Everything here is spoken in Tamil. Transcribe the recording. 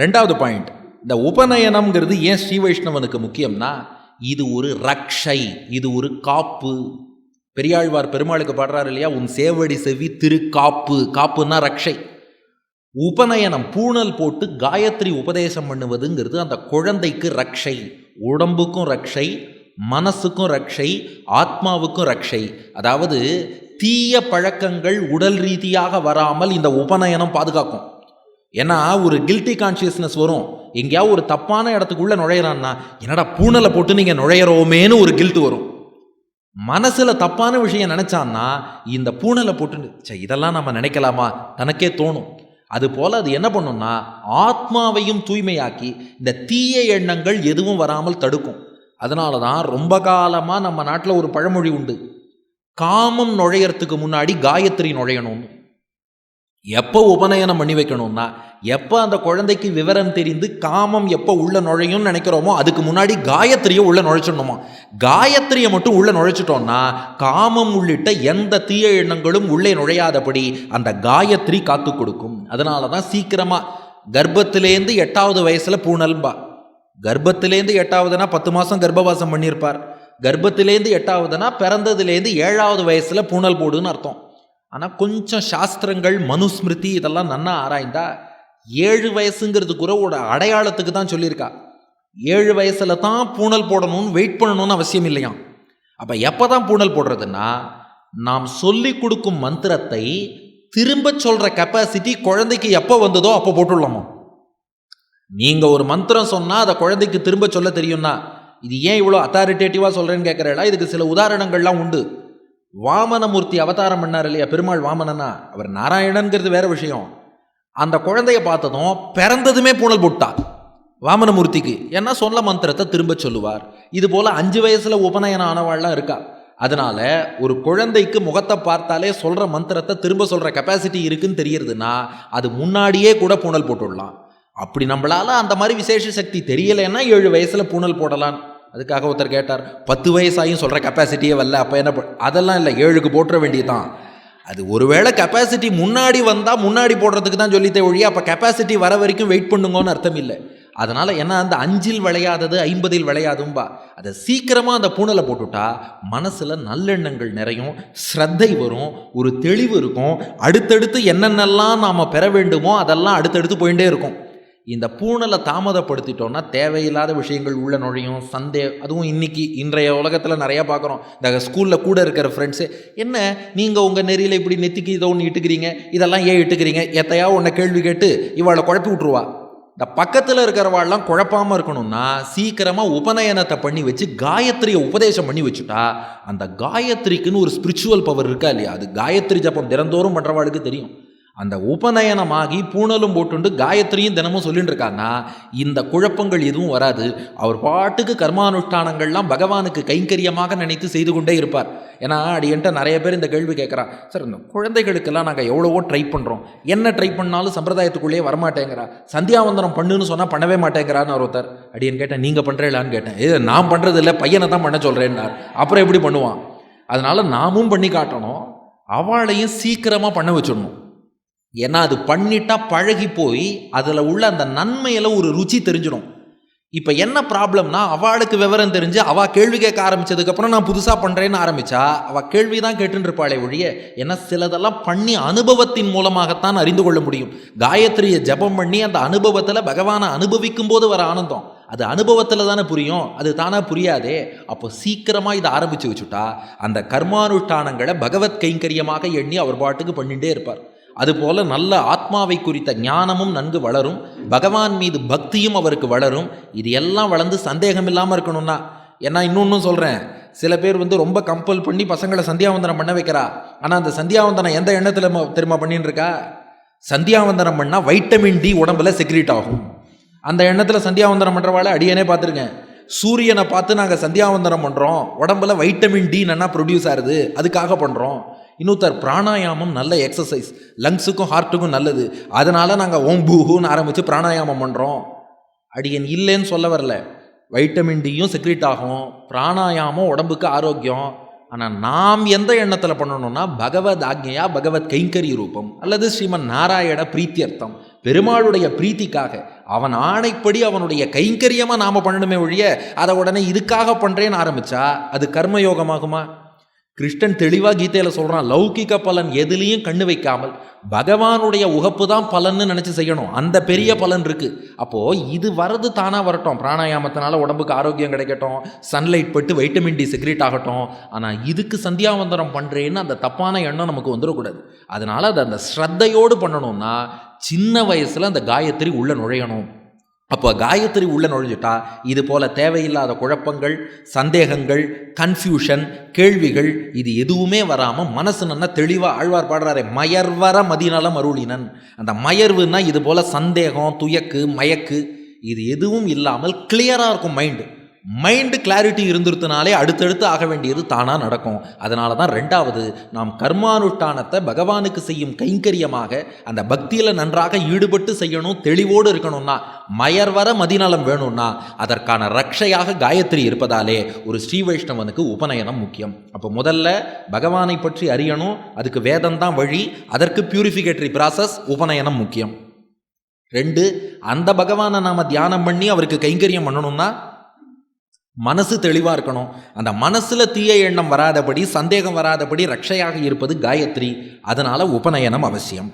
ரெண்டாவது பாயிண்ட் இந்த உபநயனம்ங்கிறது ஏன் ஸ்ரீ வைஷ்ணவனுக்கு முக்கியம்னா இது ஒரு ரக்ஷை இது ஒரு காப்பு. பெரியாழ்வார் பெருமாளுக்கு பாடுறாரு இல்லையா? உன் சேவடி செவி திரு காப்பு காப்புன்னா ரக்ஷை. உபநயனம் பூணல் போட்டு காயத்ரி உபதேசம் பண்ணுவதுங்கிறது அந்த குழந்தைக்கு ரக்ஷை உடம்புக்கும் ரக்ஷை மனசுக்கும் ரக்ஷை ஆத்மாவுக்கும் ரக்ஷை. அதாவது தீய பழக்கங்கள் உடல் ரீதியாக வராமல் இந்த உபநயனம் பாதுகாக்கும். ஏன்னா ஒரு கில்ட்டி கான்ஷியஸ்னஸ் வரும். எங்கேயாவது ஒரு தப்பான இடத்துக்குள்ளே நுழையிறான்னா என்னடா பூனலை போட்டு நீங்கள் நுழையிறோமேனு ஒரு கில்ட்டு வரும். மனசில் தப்பான விஷயம் நினச்சான்னா இந்த பூனலை போட்டு சே இதெல்லாம் நம்ம நினைக்கலாமா? தனக்கே தோணும். அது போல் அது என்ன பண்ணும்னா ஆத்மாவையும் தூய்மையாக்கி இந்த தீய எண்ணங்கள் எதுவும் வராமல் தடுக்கும். அதனால தான் ரொம்ப காலமாக நம்ம நாட்டில் ஒரு பழமொழி உண்டு. காமம் நுழையறதுக்கு முன்னாடி காயத்ரி நுழையணும்னு. எப்போ உபநயனம் பண்ணி வைக்கணும்னா எப்போ அந்த குழந்தைக்கு விவரம் தெரிந்து காமம் எப்போ உள்ள நுழையும்னு நினைக்கிறோமோ அதுக்கு முன்னாடி காயத்ரியை உள்ள நுழைச்சிடணுமா? காயத்ரியை மட்டும் உள்ள நுழைச்சிட்டோம்னா காமம் உள்ளிட்ட எந்த தீய எண்ணங்களும் உள்ளே நுழையாதபடி அந்த காயத்ரி காத்து கொடுக்கும். அதனால தான் சீக்கிரமாக கர்ப்பத்திலேருந்து எட்டாவது வயசில் பூனல்பா. கர்ப்பத்திலேருந்து எட்டாவதுனா பத்து மாதம் கர்ப்பவாசம் பண்ணியிருப்பார். கர்ப்பத்திலேருந்து எட்டாவதுனா பிறந்ததுலேருந்து ஏழாவது வயசில் பூனல் போடுன்னு அர்த்தம். ஆனால் கொஞ்சம் சாஸ்திரங்கள் மனுஸ்மிருதி இதெல்லாம் நன்னா ஆராய்ந்தா ஏழு வயசுங்கிறது கூட ஒரு அடையாளத்துக்கு தான் சொல்லியிருக்கா. ஏழு வயசில் தான் பூணல் போடணும்னு வெயிட் பண்ணணும்னு அவசியம் இல்லையாம். அப்போ எப்போ தான் பூணல் போடுறதுன்னா நாம் சொல்லி கொடுக்கும் மந்திரத்தை திரும்ப சொல்கிற கெப்பாசிட்டி குழந்தைக்கு எப்போ வந்ததோ அப்போ போட்டுள்ளமோ. நீங்கள் ஒரு மந்திரம் சொன்னால் அதை குழந்தைக்கு திரும்ப சொல்ல தெரியும்னா இது ஏன் இவ்வளோ அத்தாரிட்டேட்டிவாக சொல்கிறேன்னு கேட்குறேடா இதுக்கு சில உதாரணங்கள்லாம் உண்டு. வாமனமூர்த்தி அவதாரம் பண்ணார் இல்லையா? பெருமாள் வாமனனா? அவர் நாராயணன்கிறது வேற விஷயம். அந்த குழந்தைய பார்த்ததும் பிறந்ததுமே பூணல் போட்டா வாமனமூர்த்திக்கு ஏன்னா சொல்ல மந்திரத்தை திரும்ப சொல்லுவார்? இது போல அஞ்சு வயசுல உபநயனம் ஆனவாள்லாம் இருக்கா? அதனால ஒரு குழந்தைக்கு முகத்தை பார்த்தாலே சொல்ற மந்திரத்தை திரும்ப சொல்ற கெப்பாசிட்டி இருக்குன்னு தெரியறதுன்னா அது முன்னாடியே கூட பூணல் போட்டுடலாம். அப்படி நம்மளால அந்த மாதிரி விசேஷ சக்தி தெரியலைன்னா ஏழு வயசுல பூணல் போடலாம் அதுக்காக ஒருத்தர் கேட்டார் பத்து வயசாயும் சொல்கிற கெப்பாசிட்டியே வரல அப்போ என்ன அதெல்லாம் இல்லை ஏழுக்கு போட்டுற வேண்டியதான் அது ஒருவேளை கெப்பாசிட்டி முன்னாடி வந்தால் முன்னாடி போடுறதுக்கு தான் சொல்லித்தே ஒழிய அப்போ கெப்பாசிட்டி வர வரைக்கும் வெயிட் பண்ணுங்கன்னு அர்த்தம் இல்லை. அதனால் என்ன அந்த அஞ்சில் விளையாதது ஐம்பதில் விளையாதும்பா. அதை சீக்கிரமாக அந்த பூனலை போட்டுவிட்டா மனசில் நல்லெண்ணங்கள் நிறையும் ஸ்ரத்தை வரும் ஒரு தெளிவு இருக்கும். அடுத்தடுத்து என்னென்னலாம் நாம் பெற வேண்டுமோ அதெல்லாம் அடுத்தடுத்து போயிட்டே இருக்கும். இந்த பூணலை தாமதப்படுத்திட்டோம்னா தேவையில்லாத விஷயங்கள் உள்ள நுழையும். சந்தே அதுவும் இன்றைக்கி இன்றைய உலகத்தில் நிறையா பார்க்குறோம். இந்த ஸ்கூலில் கூட இருக்கிற ஃப்ரெண்ட்ஸு என்ன நீங்கள் உங்கள் நெறியில் இப்படி நெத்திக்கு இதை ஒன்று இட்டுக்கிறீங்க இதெல்லாம் ஏன் இட்டுக்கிறீங்க? எத்தையா உன்னை கேள்வி கேட்டு இவாளை குழப்பி விட்ருவா இந்த பக்கத்தில் இருக்கிறவாள்லாம் குழப்பாமல் இருக்கணும்னா சீக்கிரமாக உபநயனத்தை பண்ணி வச்சு காயத்ரியை உபதேசம் பண்ணி வச்சுட்டா அந்த காயத்ரிக்குன்னு ஒரு ஸ்பிரிச்சுவல் பவர் இருக்கா இல்லையா? அது காயத்ரி ஜப்பம் தினந்தோறும் பண்ணுறவாளுக்கு தெரியும். அந்த உபநயனமாகி பூணலும் போட்டுண்டு காயத்ரியும் தினமும் சொல்லிட்டு இருக்காங்கன்னா இந்த குழப்பங்கள் எதுவும் வராது. அவர் பாட்டுக்கு கர்மானுஷ்டானங்கள்லாம் பகவானுக்கு கைங்கரியமாக நினைத்து செய்து கொண்டே இருப்பார். ஏன்னா அடியன்ட்ட நிறைய பேர் இந்த கேள்வி கேட்குறா சார் இந்த குழந்தைகளுக்கெல்லாம் நாங்கள் எவ்வளவோ ட்ரை பண்ணுறோம் என்ன ட்ரை பண்ணாலும் சம்பிரதாயத்துக்குள்ளேயே வரமாட்டேங்கிறா. சந்தியாவந்தனம் பண்ணுன்னு சொன்னால் பண்ணவே மாட்டேங்கிறான்னு ஒருத்தர். அடியன் கேட்டேன் நீங்கள் பண்ணுறீங்களான்னு கேட்டேன். இது நான் பண்ணுறது இல்லை பையனை தான் பண்ண சொல்கிறேன்னார் அப்புறம் எப்படி பண்ணுவான்? அதனால் நாமும் பண்ணி காட்டணும். அவளையும் சீக்கிரமாக பண்ண வச்சிடணும். ஏன்னா அது பண்ணிட்டா பழகி போய் அதில் உள்ள அந்த நன்மையில ஒரு ருச்சி தெரிஞ்சிடும். இப்போ என்ன ப்ராப்ளம்னா அவளுக்கு விவரம் தெரிஞ்சு அவ கேள்வி கேட்க ஆரம்பிச்சதுக்கப்புறம் நான் புதுசாக பண்ணுறேன்னு ஆரம்பிச்சா அவ கேள்வி தான் கேட்டுன்னு இருப்பாளே ஒழிய ஏன்னா சிலதெல்லாம் பண்ணி அனுபவத்தின் மூலமாகத்தான் அறிந்து கொள்ள முடியும். காயத்ரியை ஜெபம் பண்ணி அந்த அனுபவத்தில் பகவானை அனுபவிக்கும் போது வர ஆனந்தம். அது அனுபவத்தில் தானே புரியும் அது தானே புரியாதே. அப்போ சீக்கிரமாக இதை ஆரம்பித்து வச்சுட்டா அந்த கர்மானுஷ்டானங்களை பகவத் கைங்கரியமாக எண்ணி அவர் பாட்டுக்கு பண்ணிகிட்டே இருப்பார். அதுபோல நல்ல ஆத்மாவை குறித்த ஞானமும் நன்கு வளரும் பகவான் மீது பக்தியும் அவருக்கு வளரும். இது எல்லாம் வளர்ந்து சந்தேகம் இல்லாமல் இருக்கணும்னா ஏன்னா இன்னொன்றும் சொல்கிறேன் சில பேர் வந்து ரொம்ப கம்பல் பண்ணி பசங்களை சந்தியாவந்தனம் பண்ண வைக்கிறா. ஆனால் அந்த சந்தியாவந்தனம் எந்த எண்ணத்தில் தெரியுமா பண்ணின்னு இருக்கா சந்தியாவந்தனம் பண்ணால் வைட்டமின் டி உடம்புல செக்ரீட் ஆகும். அந்த எண்ணத்தில் சந்தியாவந்தனம் பண்ணுறவாளை அடியனே பார்த்துருக்கேன் சூரியனை பார்த்து நாங்கள் சந்தியாவந்தனம் பண்ணுறோம் உடம்புல வைட்டமின் டி நல்லா ப்ரொடியூஸ் ஆகுது அதுக்காக பண்ணுறோம் இன்னொருத்தர் பிராணாயாமம் நல்ல எக்ஸசைஸ் லங்ஸுக்கும் ஹார்ட்டுக்கும் நல்லது. அதனால் நாங்கள் ஓம் ஆரம்பித்து பிராணாயாமம் பண்ணுறோம் அடியன் இல்லைன்னு சொல்ல வரல. வைட்டமின் டியும் செக்ரீட் ஆகும். பிராணாயாமம் உடம்புக்கு ஆரோக்கியம். ஆனால் நாம் எந்த எண்ணத்தில் பண்ணணும்னா பகவத் ஆக்ஞையா பகவத் கைங்கரி ரூபம் அல்லது ஸ்ரீமன் நாராயண பிரீத்தியர்த்தம் பெருமாளுடைய பிரீத்திக்காக அவன் ஆணைப்படி அவனுடைய கைங்கரியமாக நாம் பண்ணணுமே ஒழிய அதை உடனே இதுக்காக பண்ணுறேன்னு ஆரம்பிச்சா அது கர்மயோகமாகுமா? கிருஷ்ணன் தெளிவாக கீதையில் சொல்கிறான் லௌகிக பலன் எதுலேயும் கண்ணு வைக்காமல். பகவானுடைய உகப்பு தான் பலன்னு நினச்சி செய்யணும். அந்த பெரிய பலன் இருக்குது அப்போது இது வரது தானாக வரட்டும். பிராணாயாமத்தினால உடம்புக்கு ஆரோக்கியம் கிடைக்கட்டும். சன்லைட் பட்டு வைட்டமின் டி செக்ரேட் ஆகட்டும். ஆனால் இதுக்கு சந்தியாவந்தனம் பண்ணுறேன்னு அந்த தப்பான எண்ணம் நமக்கு வந்துடக்கூடாது. அதனால் அதை அந்த ஸ்ரத்தையோடு பண்ணணும்னா சின்ன வயசில் அந்த காயத்ரி உள்ளே நுழையணும். அப்போ காயத்ரி உள்ளே நுழைஞ்சிட்டா இது போல் தேவையில்லாத குழப்பங்கள் சந்தேகங்கள் கன்ஃபியூஷன் கேள்விகள் இது எதுவுமே வராமல் மனசு நல்லா தெளிவாக ஆழ்வார் பாடுறாரு. மயர்வர மதிநலம் அருளினன். அந்த மயர்வுன்னா இது போல் சந்தேகம் துயக்கு மயக்கு இது எதுவும் இல்லாமல் கிளியராக இருக்கும் மைண்டு மைண்டு கிளாரிட்டி இருந்துருத்தினாலே அடுத்தடுத்து ஆக வேண்டியது தானாக நடக்கும். அதனால தான் ரெண்டாவது நாம் கர்மானுஷ்டானத்தை பகவானுக்கு செய்யும் கைங்கரியமாக அந்த பக்தியில் நன்றாக ஈடுபட்டு செய்யணும் தெளிவோடு இருக்கணும்னா மயர்வர மதிநலம் வேணும்னா அதற்கான ரக்ஷையாக காயத்ரி இருப்பதாலே ஒரு ஸ்ரீ வைஷ்ணவனுக்கு உபநயனம் முக்கியம். அப்போ முதல்ல பகவானை பற்றி அறியணும் அதுக்கு வேதம் தான் வழி அதற்கு பியூரிஃபிகேட்டரி ப்ராசஸ் உபநயனம் முக்கியம். ரெண்டு அந்த பகவானை நாம் தியானம் பண்ணி அவருக்கு கைங்கரியம் பண்ணணும்னா மனசு தெளிவாக இருக்கணும். அந்த மனசில் தீய எண்ணம் வராதபடி சந்தேகம் வராதபடி ரக்ஷையாக இருப்பது காயத்ரி. அதனால் உபநயனம் அவசியம்.